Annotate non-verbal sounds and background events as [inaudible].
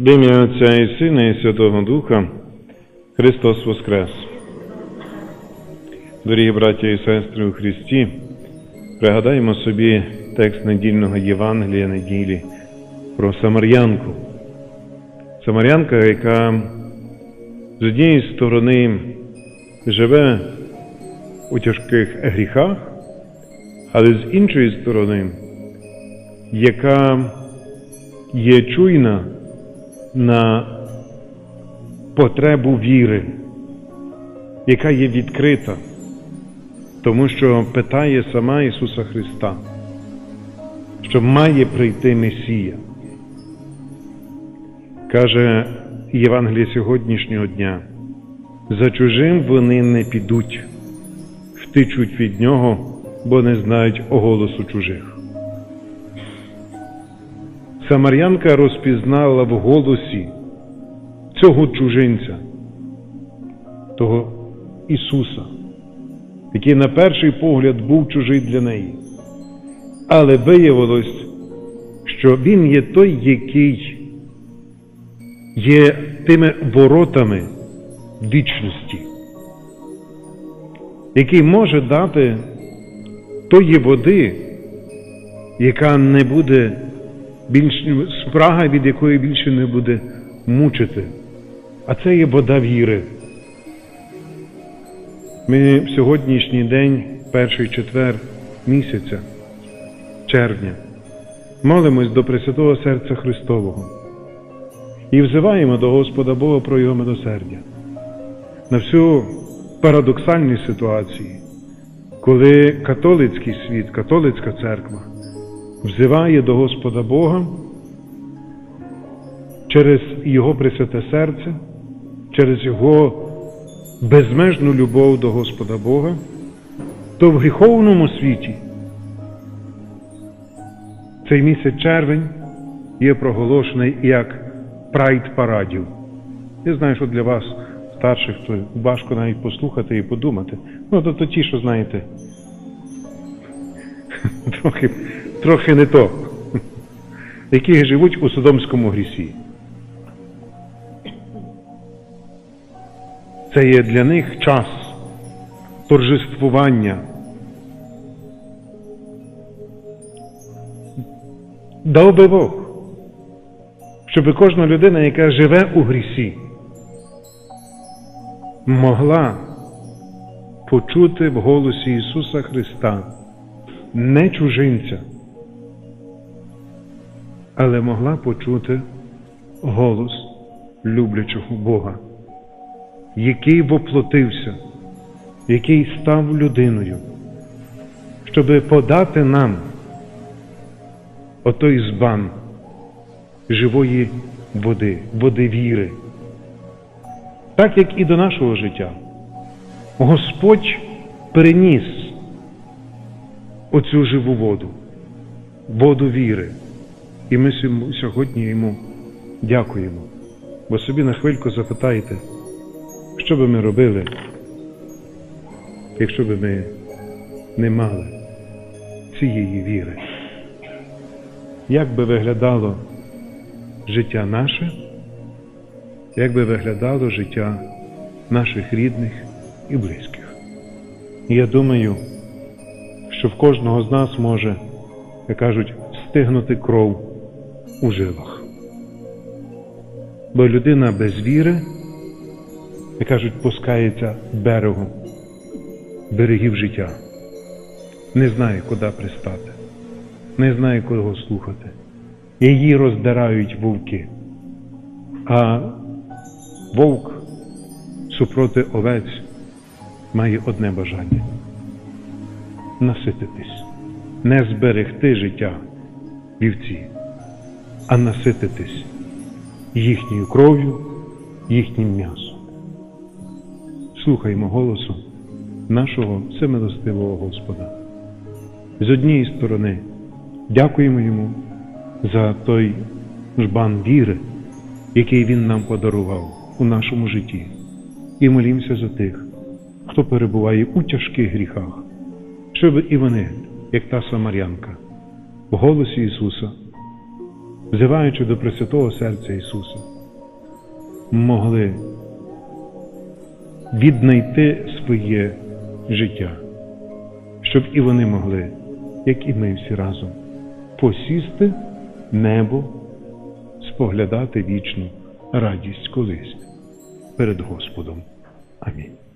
В ім'я Отця і Сина і Святого Духа Христос Воскрес. Дорогі браття і сестри у Христі, пригадаємо собі текст недільного Євангелія неділі про Самарянку. Самарянка, яка з однієї сторони живе у тяжких гріхах, але з іншої сторони, яка є чуйна на потребу віри, яка є відкрита, тому що питає сама Ісуса Христа, що має прийти Месія. Каже Євангеліє сьогоднішнього дня, за чужим вони не підуть, втичуть від нього, бо не знають оголосу чужих. Самарянка розпізнала в голосі цього чужинця, того Ісуса, який на перший погляд був чужий для неї. Але виявилось, що Він є той, який є тими воротами вічності, який може дати тої води, яка не буде більш спрага, від якої більше не буде мучити. А це є вода віри. Ми в сьогоднішній день, перший четвер місяця, червня, молимось до Пресвятого Серця Христового і взиваємо до Господа Бога про Його милосердя. На всю парадоксальні ситуації, коли католицький світ, католицька церква взиває до Господа Бога через Його Пресвяте серце, через Його безмежну любов до Господа Бога, то в гріховному світі цей місяць червень є проголошений як прайд парадів. Я знаю, що для вас, старших, то важко навіть послухати і подумати. Ну, то, то ті, що знаєте, [laughs] трохи, трохи не то, які живуть у Содомському грісі. Це є для них час торжествування. Дав би Бог, щоб кожна людина, яка живе у грісі, могла почути в голосі Ісуса Христа не чужинця, але могла почути голос люблячого Бога, який воплотився, який став людиною, щоб подати нам отой збан живої води, води віри. Так як і до нашого життя. Господь переніс оцю живу воду, воду віри. І ми сьогодні йому дякуємо. Бо собі на хвильку запитайте, що би ми робили, якщо би ми не мали цієї віри. Як би виглядало життя наше, як би виглядало життя наших рідних і близьких. І я думаю, що в кожного з нас може, як кажуть, стигнути кров у жилах. Бо людина без віри, як кажуть, пускається берегом, берегів життя, не знає, куди пристати, не знає, кого слухати. Її роздирають вовки, а вовк супроти овець має одне бажання насититись, не зберегти життя вівці, а насититись їхньою кров'ю, їхнім м'ясом. Слухаймо голосу нашого всемилостивого Господа. З однієї сторони, дякуємо йому за той жбан віри, який Він нам подарував у нашому житті, і молімося за тих, хто перебуває у тяжких гріхах, щоб і вони, як та Самарянка, в голосі Ісуса, взиваючи до Пресвятого серця Ісуса, могли віднайти своє життя, щоб і вони могли, як і ми всі разом, посісти небо, споглядати вічну радість колись перед Господом. Амінь.